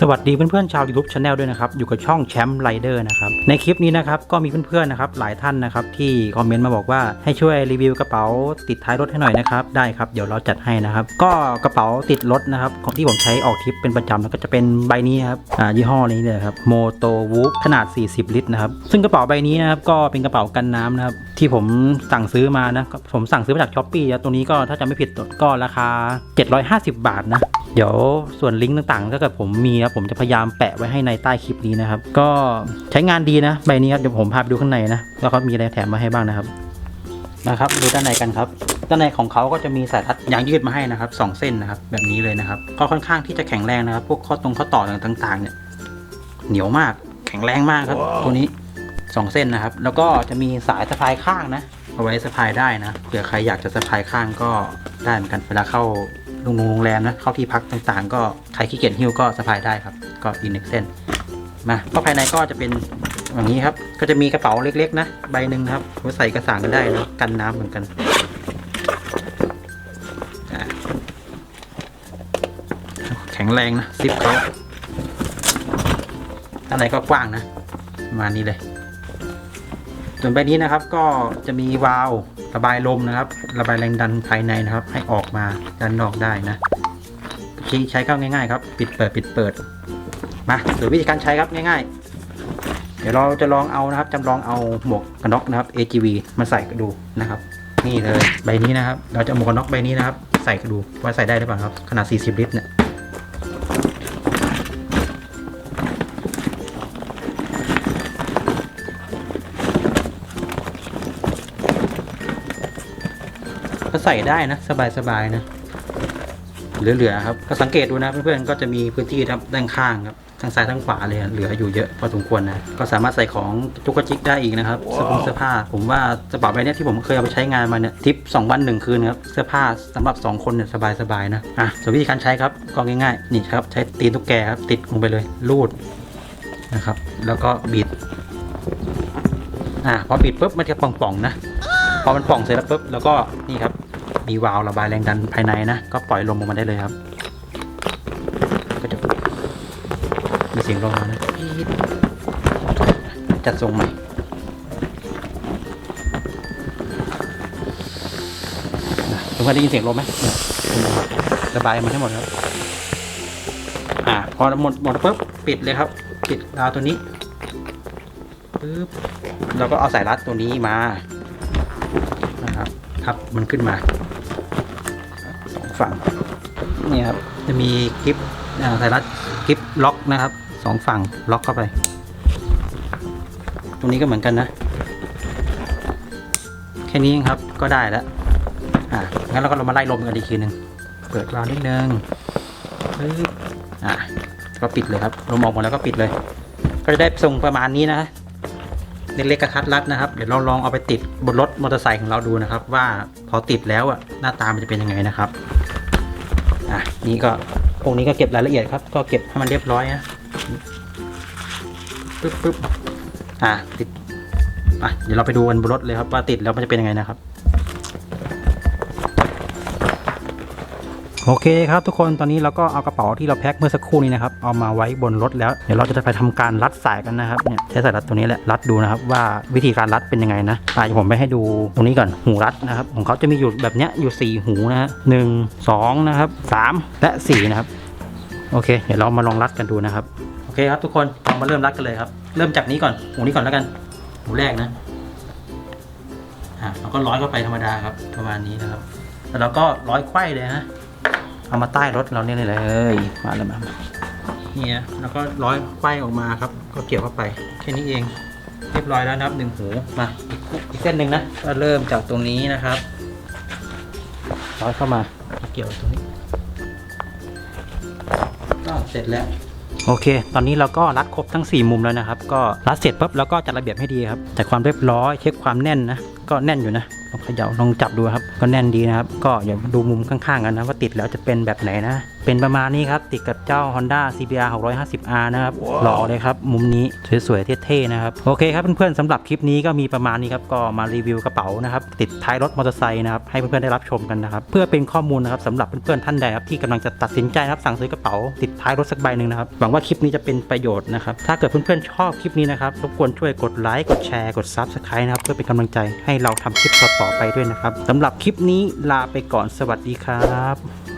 สวัสดีเพื่อนๆชาว YouTube Channel ด้วยนะครับ อยู่กับช่องแชมป์ไรเดอร์นะครับ ในคลิปนี้นะครับ ก็มีเพื่อนๆนะครับหลายท่านนะครับที่คอมเมนต์มาบอกว่าให้ช่วยรีวิวกระเป๋าติดท้ายรถให้หน่อยนะครับ ได้ครับ เดี๋ยวเราจัดให้นะครับ ก็กระเป๋าติดรถนะครับของที่ผมใช้ออกทริปเป็นประจำแล้วก็จะเป็นใบนี้ครับอ่ายี่ห้อนี้เลยครับโมโตวูฟขนาด 40 ลิตรนะครับซึ่งกระเป๋าใบนี้นะครับก็เป็นกระเป๋ากันน้ำนะครับที่ผมสั่งซื้อมานะผมสั่งซื้อมาจากช้อปปี้ตัวนี้ก็ถ้าจะไม่ผิดก็ราคา 750 บาทนะ เดี๋ยวส่วนลิงก์ต่างๆถ้าเกิดผมมีนะผมจะพยายามแปะไว้ให้ในใต้คลิปนี้นะครับ ก็ใช้งานดีนะใบนี้ครับเดี๋ยวผมพาไปดูข้างในนะแล้วเขามีอะไรแถมมาให้บ้างนะครับนะครับดูด้านในกันครับด้านในของเขาก็จะมีสายรัดยางยืดมาให้นะครับสองเส้นนะครับ แบบนี้เลยนะครับก็ค่อนข้างที่จะแข็งแรงนะครับ พวกข้อตรงข้อต่อต่างๆ เนี่ย เหนียวมากแข็งแรงมากครับ ตัวนี้สองเส้นนะครับ แล้วก็จะมีสายสะพายข้างนะเอาไว้สะพายได้นะเผื่อใครอยากจะสะพายข้างก็ได้เหมือนกันเวลาเข้า โรงโรงแรมนะเข้าที่พักต่างๆ ก็ใครขี้เกียจหิ้วก็สะพายได้ครับ ก็อีกหนึ่งเส้นมาก็ภายในก็จะเป็นอย่างนี้ครับ ก็จะมีกระเป๋าเล็กๆ นะใบหนึ่งครับไว้ใส่กระสารก็ได้นะกันน้ำเหมือนกันแข็งแรงนะซิปเขาด้านในก็กว้างนะประมาณนี้เลย ส่วนใบนี้นะครับก็จะมีวาล์วระบายลมนะครับ ระบายแรงดันภายในนะครับ ให้ออกมาด้านนอกได้นะที่ใช้ก็ง่ายๆครับ ปิดเปิดปิดเปิดมาหรือวิธีการใช้ครับง่ายๆ เดี๋ยวเราจะลองเอานะครับจำลองเอาหมวกกันน็อกนะครับ AGV มาใส่ดูนะครับ นี่เลยใบนี้นะครับ เราจะหมวกกันน็อกใบนี้นะครับ ใส่ดูว่าใส่ได้หรือเปล่าครับขนาด 40 ลิตรเนี่ย ก็ใส่ได้นะ สบายๆนะ เหลือๆครับ ก็สังเกตดูนะเพื่อนๆก็จะมีพื้นที่ครับด้านข้างครับทั้งซ้ายทั้งขวาเลยเหลืออยู่เยอะพอสมควรนะก็สามารถใส่ของจุกกระจิกได้อีกนะครับเสื้อผงเสื้อผ้า ผมว่ากระเป๋าใบเนี้ยที่ผมเคยเอาไปใช้งานมาเนี่ยทริป2วัน1คืนครับเสื้อผ้าสำหรับ 2 คนเนี่ยสบายๆนะอะส่วนวิธีการใช้ครับก็ง่ายๆนี่ครับใช้ตีนตุ๊กแกครับติดลงไปเลยรูดนะครับ แล้วก็บิดอะพอบิดปุ๊บมันจะป่องๆนะพอมันป่องเสร็จแล้วปุ๊บแล้วก็นี่ครับ มีวาล์วระบายแรงดันภายในนะ ก็ปล่อยลมออกมาได้เลยครับ ก็จะมีเสียงลมนะจัดทรงใหม่ทุกคนได้ยินเสียงลมไหมระบายมันให้หมดครับ อ่า พอหมดหมดปุ๊บปิดเลยครับ ปิดราวตัวนี้ปึ๊บเราก็เอาสายรัดตัวนี้มานะครับทับมันขึ้นมา ฝั่งนี่ครับจะมีคลิปอ่าสายรัดคลิปล็อกนะครับสองฝั่งล็อกเข้าไป ตรงนี้ก็เหมือนกันนะ แค่นี้ครับก็ได้แล้วอ่างั้นเราก็เรามาไล่ลมกันอีกทีหนึ่งเปิดวาวนิดนึงปึ๊บอ่าก็ปิดเลยครับลมออกหมดแล้วก็ปิดเลย ก็จะได้ทรงประมาณนี้นะเล็กๆกระทัดรัดนะครับ เดี๋ยวเราลองเอาไปติดบนรถมอเตอร์ไซค์ของเราดูนะครับ ว่าพอติดแล้วอะหน้าตามันจะเป็นยังไงนะครับ อะนี่ก็พวกนี้ก็เก็บรายละเอียดครับ ก็เก็บให้มันเรียบร้อยนะปึ๊บปึ๊บอะติดอะเดี๋ยวเราไปดูกันบนรถเลยครับว่าติดแล้วมันจะเป็นยังไงนะครับ โอเคครับทุกคนตอนนี้เราก็เอากระเป๋าที่เราแพ็คเมื่อสักครู่นี้นะครับเอามาไว้บนรถแล้ว เดี๋ยวเราจะไปทำการรัดสายกันนะครับเนี่ยใช้สายรัดตัวนี้แหละรัดดูนะครับว่าวิธีการรัดเป็นยังไงนะอะเดี๋ยวผมไปให้ดูตรงนี้ก่อนหูรัดนะครับของเขาจะมีอยู่แบบเนี้ยอยู่ 4 หูนะฮะหนึ่งสองนะครับสามและสี่นะครับโอเค เดี๋ยวเรามาลองรัดกันดูนะครับโอเคครับทุกคนเรามาเริ่มรัดกันเลยครับ เริ่มจากนี้ก่อนหูนี้ก่อนแล้วกัน หูแรกนะอะเราก็ร้อยเข้าไปธรรมดาครับประมาณนี้นะครับแล้วเราก็ร้อยไขว้เลยฮะ เอามาใต้รถเราเนี่ยเลย มาเลยมาเนี่ยแล้วก็ร้อยไขว้ออกมาครับ ก็เกี่ยวเข้าไปแค่นี้เอง เรียบร้อยแล้วนะครับหนึ่งหูมาอีกอีกเส้นหนึ่งนะก็เริ่มจากตรงนี้นะครับ ร้อยเข้ามาเกี่ยวตรงนี้ก็เสร็จแล้วโอเค ตอนนี้เราก็รัดครบทั้ง 4 มุมแล้วนะครับ ก็รัดเสร็จปุ๊บแล้วก็จัดระเบียบให้ดีครับจัดความเรียบร้อยเช็คความแน่นนะ ก็แน่นอยู่นะ ลองเขย่าลองจับดูครับ ก็แน่นดีนะครับ ก็อย่าดูมุมข้างๆกันนะว่าติดแล้วจะเป็นแบบไหนนะ เป็นประมาณนี้ครับ ติดกับเจ้า Honda CBR 650R นะครับหล่อเลยครับ มุมนี้สวยๆเท่ๆนะครับ โอเคครับเพื่อนๆสำหรับคลิปนี้ก็มีประมาณนี้ครับ ก็มารีวิวกระเป๋านะครับ ติดท้ายรถมอเตอร์ไซค์นะครับ ให้เพื่อนๆได้รับชมกันนะครับ เพื่อเป็นข้อมูลนะครับสำหรับเพื่อนๆท่านใดครับที่กำลังจะตัดสินใจนะครับสั่งซื้อกระเป๋าติดท้ายรถสักใบหนึ่งนะครับหวังว่าคลิปนี้จะเป็นประโยชน์นะครับถ้าเกิดเพื่อนๆชอบคลิปนี้นะครับรบกวนช่วยกดไลค์กดแชร์กด Subscribe นะครับเพื่อเป็นกำลังใจให้เราทำคลิปต่อๆไปด้วยนะครับสำหรับคลิปนี้ลาไปก่อนสวัสดีครับ